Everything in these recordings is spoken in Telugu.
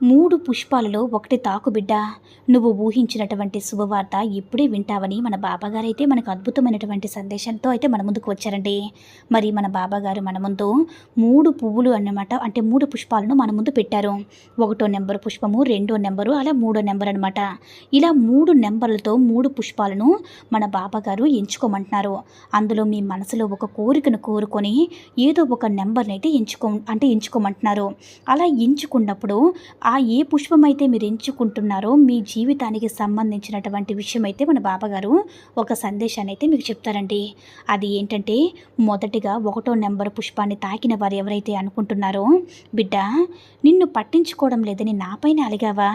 మూడు పుష్పాలలో ఒకటి తాకుబిడ్డ నువ్వు ఊహించినటువంటి శుభవార్త ఇప్పుడే వింటావని మన బాబాగారు అయితే మనకు అద్భుతమైనటువంటి సందేశంతో అయితే మన ముందుకు వచ్చారండి. మరి మన బాబాగారు మన ముందు మూడు పువ్వులు అన్నమాట అంటే మూడు పుష్పాలను మన ముందు పెట్టారు. ఒకటో నెంబర్ పుష్పము రెండో నెంబరు అలా మూడో నెంబర్ అనమాట ఇలా మూడు నెంబర్లతో మూడు పుష్పాలను మన బాబాగారు ఎంచుకోమంటున్నారు. అందులో మీ మనసులో ఒక కోరికను కోరుకొని ఏదో ఒక నెంబర్ని అయితే ఎంచుకో అంటే ఎంచుకోమంటున్నారు. అలా ఎంచుకున్నప్పుడు ఆ ఏ పుష్పం అయితే మీరు ఎంచుకుంటున్నారో మీ జీవితానికి సంబంధించినటువంటి విషయం అయితే మన బాబాగారు ఒక సందేశాన్ని అయితే మీకు చెప్తారండి. అది ఏంటంటే మొదటిగా ఒకటో నెంబర్ పుష్పాన్ని తాకిన వారు ఎవరైతే అనుకుంటున్నారో బిడ్డ నిన్ను పట్టించుకోవడం లేదని నాపైన అలిగావా?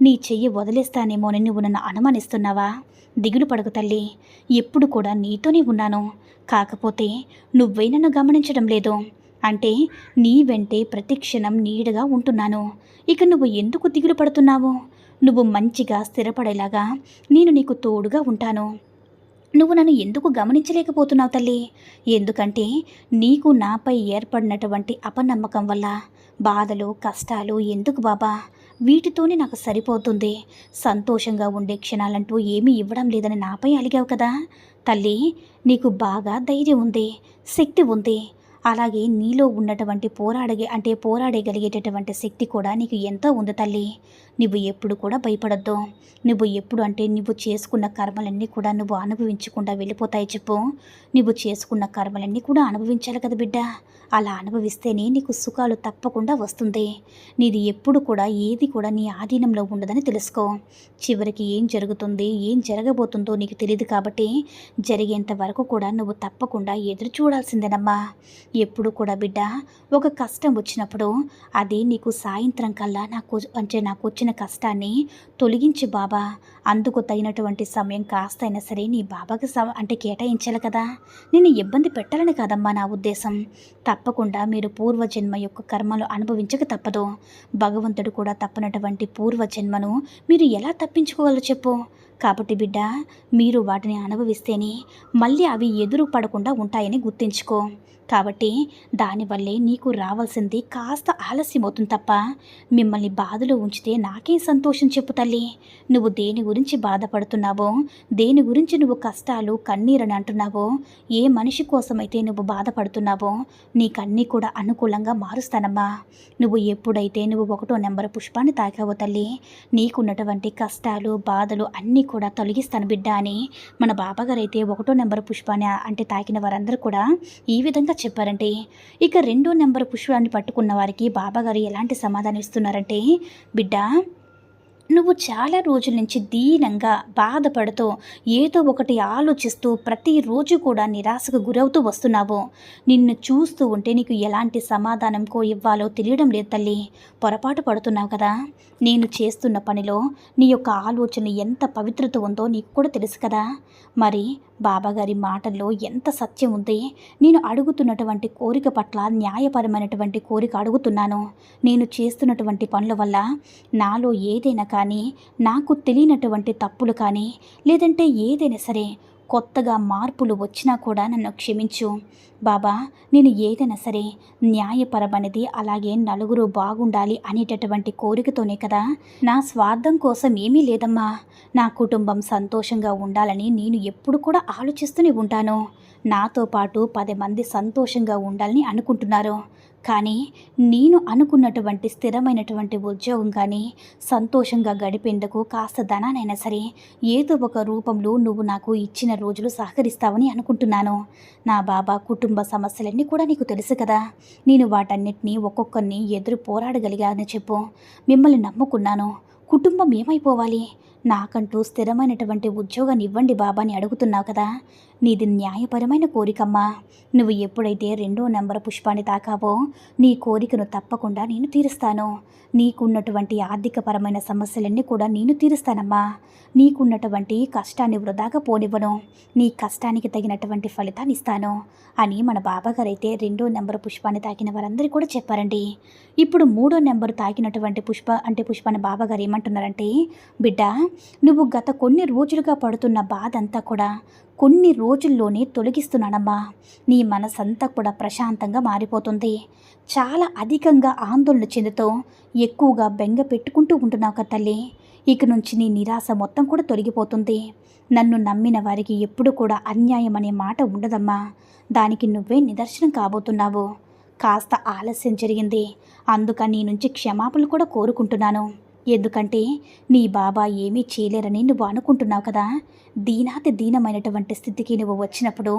నీ చెయ్యి వదిలేస్తానేమోనని నువ్వు నన్ను అనుమానిస్తున్నావా? దిగులు పడకు తల్లి. ఎప్పుడు కూడా నీతోనే ఉన్నాను. కాకపోతే నువ్వే నన్ను గమనించడం లేదు. అంటే నీ వెంటే ప్రతి క్షణం నీడగా ఉంటున్నాను. ఇక నువ్వు ఎందుకు దిగులు పడుతున్నావు? నువ్వు మంచిగా స్థిరపడేలాగా నేను నీకు తోడుగా ఉంటాను. నువ్వు నన్ను ఎందుకు గమనించలేకపోతున్నావు తల్లి? ఎందుకంటే నీకు నాపై ఏర్పడినటువంటి అపనమ్మకం వల్ల బాధలు కష్టాలు ఎందుకు బాబా? వీటితోనే నాకు సరిపోతుంది. సంతోషంగా ఉండే క్షణాలంటూ ఏమీ ఇవ్వడం లేదని నాపై అలిగావు కదా. తల్లి నీకు బాగా ధైర్యం ఉంది శక్తి ఉంది. అలాగే నీలో ఉన్నటువంటి పోరాడగే అంటే పోరాడగలిగేటటువంటి శక్తి కూడా నీకు ఎంతో ఉంది తల్లి? నువ్వు ఎప్పుడు కూడా భయపడద్దు. నువ్వు ఎప్పుడు అంటే నువ్వు చేసుకున్న కర్మలన్నీ కూడా నువ్వు అనుభవించకుండా వెళ్ళిపోతాయి చెప్పు. నువ్వు చేసుకున్న కర్మలన్నీ కూడా అనుభవించాలి కదా బిడ్డ. అలా అనుభవిస్తేనే నీకు సుఖాలు తప్పకుండా వస్తుంది. నీది ఎప్పుడు కూడా ఏది కూడా నీ ఆధీనంలో ఉండదని తెలుసుకో. చివరికి ఏం జరుగుతుంది ఏం జరగబోతుందో నీకు తెలియదు కాబట్టి జరిగేంత వరకు కూడా నువ్వు తప్పకుండా ఎదురు చూడాల్సిందేనమ్మా. ఎప్పుడు కూడా బిడ్డ ఒక కష్టం వచ్చినప్పుడు అది నీకు సాయంత్రం కల్లా నాకు అంటే నాకు వచ్చిన కష్టాన్ని తొలగించి బాబా. అందుకు తగినటువంటి సమయం కాస్తైనా సరే నీ బాబాకి స అంటే కేటాయించాలి కదా. నేను ఇబ్బంది పెట్టాలని కాదమ్మా నా ఉద్దేశం. తప్పకుండా మీరు పూర్వజన్మ యొక్క కర్మలు అనుభవించక తప్పదు. భగవంతుడు కూడా తప్పనటువంటి పూర్వజన్మను మీరు ఎలా తప్పించుకోగలరు చెప్పు. కాబట్టి బిడ్డ మీరు వాటిని అనుభవిస్తేనే మళ్ళీ అవి ఎదురు పడకుండా ఉంటాయని గుర్తుంచుకో. కాబట్టి దానివల్లే నీకు రావాల్సింది కాస్త ఆలస్యం అవుతుంది తప్ప మిమ్మల్ని బాధలో ఉంచితే నాకేం సంతోషం చెప్పు తల్లి. నువ్వు దేని గురించి బాధపడుతున్నావో దేని గురించి నువ్వు కష్టాలు కన్నీరని అంటున్నావో ఏ మనిషి కోసమైతే నువ్వు బాధపడుతున్నావో నీకన్నీ కూడా అనుకూలంగా మారుస్తానమ్మా. నువ్వు ఎప్పుడైతే నువ్వు ఒకటో నెంబర్ పుష్పాన్ని తాకావో తల్లి నీకున్నటువంటి కష్టాలు బాధలు అన్నీ కూడా తొలగిస్తాను బిడ్డ అని మన బాబాగారు అయితే ఒకటో నెంబర్ పుష్పాన్ని అంటే తాకిన వారందరూ కూడా ఈ విధంగా చెప్పారంటే ఇక రెండో నెంబర్ పుష్పాన్ని పట్టుకున్న వారికి బాబాగారు ఎలాంటి సమాధానం ఇస్తున్నారంటే బిడ్డ నువ్వు చాలా రోజుల నుంచి దీనంగా బాధపడుతూ ఏదో ఒకటి ఆలోచిస్తూ ప్రతిరోజు కూడా నిరాశకు గురవుతూ వస్తున్నావు. నిన్ను చూస్తూ ఉంటే నీకు ఎలాంటి సమాధానంకో ఇవ్వాలో తెలియడం లేదు తల్లి. పొరపాటు పడుతున్నావు కదా. నేను చేస్తున్న పనిలో నీ యొక్క ఆలోచన ఎంత పవిత్రత ఉందో నీకు కూడా తెలుసు కదా. మరి బాబాగారి మాటల్లో ఎంత సత్యం ఉంది? నేను అడుగుతున్నటువంటి కోరిక పట్ల న్యాయపరమైనటువంటి కోరిక అడుగుతున్నాను. నేను చేస్తున్నటువంటి పనుల వల్ల నాలో ఏదైనా కానీ నాకు తెలియనటువంటి తప్పులు కానీ లేదంటే ఏదైనా సరే కొత్తగా మార్పులు వచ్చినా కూడా నన్ను క్షమించు. బాబా నేను ఏదైనా సరే న్యాయపరమనేది అలాగే నలుగురు బాగుండాలి అనేటటువంటి కోరికతోనే కదా. నా స్వార్థం కోసం ఏమీ లేదమ్మా. నా కుటుంబం సంతోషంగా ఉండాలని నేను ఎప్పుడు కూడా ఆలోచిస్తూనే ఉంటాను. నాతో పాటు పది మంది సంతోషంగా ఉండాలని అనుకుంటున్నారు. కానీ నేను అనుకున్నటువంటి స్థిరమైనటువంటి ఉద్యోగం కానీ సంతోషంగా గడిపేందుకు కాస్త ధనానైనా సరే ఏదో ఒక రూపంలో నువ్వు నాకు ఇచ్చిన రోజులు సహకరిస్తావని అనుకుంటున్నాను. నా బాబా కుటుంబ సమస్యలన్నీ కూడా నీకు తెలుసు కదా. నేను వాటన్నిటినీ ఒక్కొక్కరిని ఎదురు పోరాడగలిగానని చెప్పు. మిమ్మల్ని నమ్ముకున్నాను. కుటుంబం ఏమైపోవాలి? నాకంటూ స్థిరమైనటువంటి ఉద్యోగాన్ని ఇవ్వండి బాబా అని అడుగుతున్నావు కదా. నీది న్యాయపరమైన కోరికమ్మా. నువ్వు ఎప్పుడైతే రెండో నెంబర్ పుష్పాన్ని తాకావో నీ కోరికను తప్పకుండా నేను తీరుస్తాను. నీకున్నటువంటి ఆర్థికపరమైన సమస్యలన్నీ కూడా నేను తీరుస్తానమ్మా. నీకున్నటువంటి కష్టాన్ని వృధాగా పోనివ్వను. నీ కష్టానికి తగినటువంటి ఫలితాన్ని ఇస్తాను అని మన బాబాగారైతే రెండో నెంబర్ పుష్పాన్ని తాకిన వారందరూ కూడా చెప్పారండి. ఇప్పుడు మూడో నెంబర్ తాకినటువంటి పుష్ప అంటే పుష్పాన్ని బాబాగారు ఏమంటున్నారంటే బిడ్డ నువ్వు గత కొన్ని రోజులుగా పడుతున్న బాధ అంతా కూడా కొన్ని రోజుల్లోనే తొలగిస్తున్నానమ్మా. నీ మనసంతా కూడా ప్రశాంతంగా మారిపోతుంది. చాలా అధికంగా ఆందోళన చెందుతూ ఎక్కువగా బెంగ పెట్టుకుంటూ ఉంటున్నావు కదా తల్లి. ఇక నుంచి నీ నిరాశ మొత్తం కూడా తొలగిపోతుంది. నన్ను నమ్మిన వారికి ఎప్పుడు కూడా అన్యాయం అనే మాట ఉండదమ్మా. దానికి నువ్వే నిదర్శనం కాబోతున్నావు. కాస్త ఆలస్యం జరిగింది. అందుకని నీ నుంచి క్షమాపణలు కూడా కోరుకుంటున్నాను. ఎందుకంటే నీ బాబా ఏమీ చేయలేరని నువ్వు అనుకుంటున్నావు కదా. దీనాతి దీనమైనటువంటి స్థితికి నువ్వు వచ్చినప్పుడు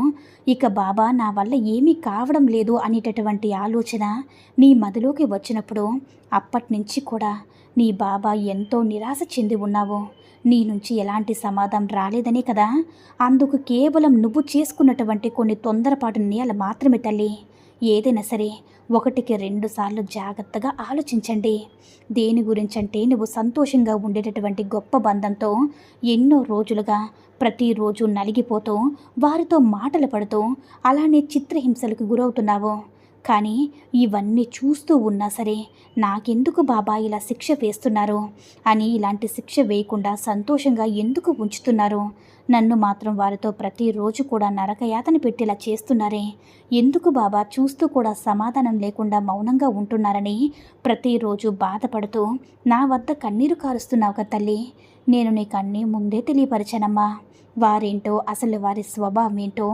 ఇక బాబా నా వల్ల ఏమీ కావడం లేదు అనేటటువంటి ఆలోచన నీ మదిలోకి వచ్చినప్పుడు అప్పటి నుంచి కూడా నీ బాబా ఎంతో నిరాశ చెంది ఉన్నావు. నీ నుంచి ఎలాంటి సమాధానం రాలేదనే కదా. అందుకు కేవలం నువ్వు చేసుకున్నటువంటి కొన్ని తొందరపాటు నియాలు మాత్రమే తల్లి. ఏదైనా సరే ఒకటికి రెండు సార్లు జాగ్రత్తగా ఆలోచించండి. దేని గురించంటే నువ్వు సంతోషంగా ఉండేటటువంటి గొప్ప బంధంతో ఎన్నో రోజులుగా ప్రతిరోజు నలిగిపోతూ వారితో మాటలు పడుతూ అలానే చిత్రహింసలకు గురవుతున్నావు. కానీ ఇవన్నీ చూస్తూ ఉన్నా సరే నాకెందుకు బాబా ఇలా శిక్ష వేస్తున్నారు? అని ఇలాంటి శిక్ష వేయకుండా సంతోషంగా ఎందుకు ఉంచుతున్నారు? నన్ను మాత్రం వారితో ప్రతిరోజు కూడా నరకయాతన పెట్టేలా చేస్తున్నారే. ఎందుకు బాబా? చూస్తూ కూడా సమాధానం లేకుండా మౌనంగా ఉంటున్నారని ప్రతిరోజు బాధపడుతూ నా వద్ద కన్నీరు కారుస్తున్నావు కదా తల్లి. నేను నీకు అన్నీ ముందే తెలియపరిచానమ్మా. వారేంటో అసలు వారి స్వభావం ఏంటో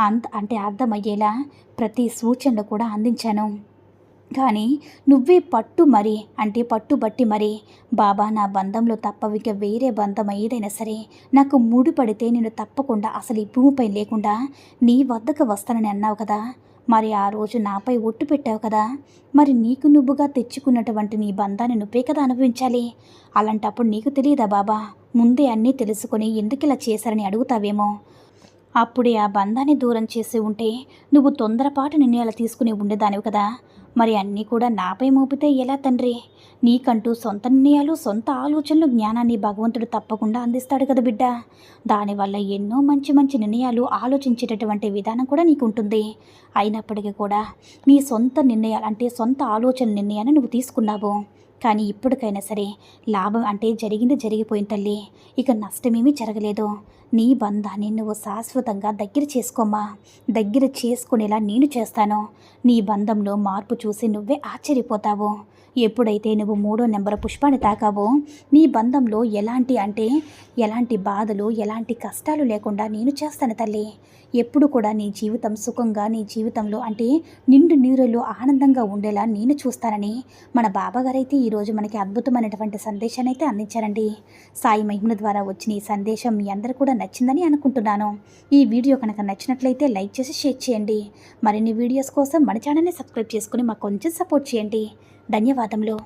అంత అంటే అర్థమయ్యేలా ప్రతి సూచనలు కూడా అందించాను. కానీ నువ్వే పట్టు మరి అంటే పట్టుబట్టి మరి. బాబా నా బంధంలో తప్ప ఇక వేరే బంధం ఏదైనా సరే నాకు ముడిపడితే నేను తప్పకుండా అసలు ఈ భూమిపై లేకుండా నీ వద్దకు వస్తానని అన్నావు కదా. మరి ఆ రోజు నాపై ఒట్టు పెట్టావు కదా. మరి నీకు నువ్వుగా తెచ్చుకున్నటువంటి నీ బంధాన్ని నువ్వే కదా అనుభవించాలి. అలాంటప్పుడు నీకు తెలియదా బాబా? ముందే అన్నీ తెలుసుకొని ఎందుకు ఇలా చేశారని అడుగుతావేమో. అప్పుడే ఆ బంధాన్ని దూరం చేసి ఉంటే నువ్వు తొందరపాటు నిర్ణయాలు తీసుకుని ఉండేదానివి కదా. మరి అన్నీ కూడా నాపై మోపితే ఎలా తండ్రి? నీకంటూ సొంత నిర్ణయాలు సొంత ఆలోచనలు జ్ఞానాన్ని భగవంతుడు తప్పకుండా అందిస్తాడు కదా బిడ్డ. దానివల్ల ఎన్నో మంచి మంచి నిర్ణయాలు ఆలోచించేటటువంటి విధానం కూడా నీకు ఉంటుంది అయినప్పటికీ కూడా నీ సొంత నిర్ణయాలు అంటే సొంత ఆలోచన నిర్ణయాన్ని నువ్వు తీసుకున్నావు. కానీ ఇప్పటికైనా సరే లాభం అంటే జరిగింది జరిగిపోయిన తల్లి. ఇక నష్టమేమీ జరగలేదు. నీ బంధాన్ని నువ్వు శాశ్వతంగా దగ్గర చేసుకోమ్మా. దగ్గర చేసుకునేలా నేను చేస్తాను. నీ బంధంలో మార్పు చూసి నువ్వే ఆశ్చర్యపోతావు. ఎప్పుడైతే నువ్వు మూడో నెంబర్ పుష్పాన్ని తాకావో నీ బంధంలో ఎలాంటి అంటే ఎలాంటి బాధలు ఎలాంటి కష్టాలు లేకుండా నేను చేస్తాను తల్లి. ఎప్పుడు కూడా నీ జీవితం సుఖంగా నీ జీవితంలో అంటే నిండు నీరులో ఆనందంగా ఉండేలా నేను చూస్తానని మన బాబాగారైతే ఈరోజు మనకి అద్భుతమైనటువంటి సందేశాన్ని అయితే అందించారండి. సాయి మహిమల ద్వారా వచ్చిన ఈ సందేశం మీ అందరూ కూడా నచ్చిందని అనుకుంటున్నాను. ఈ వీడియో కనుక నచ్చినట్లయితే లైక్ చేసి షేర్ చేయండి. మరిన్ని వీడియోస్ కోసం మన ఛానల్ని సబ్స్క్రైబ్ చేసుకుని మాకు కొంచెం సపోర్ట్ చేయండి. ధన్యవాదములు.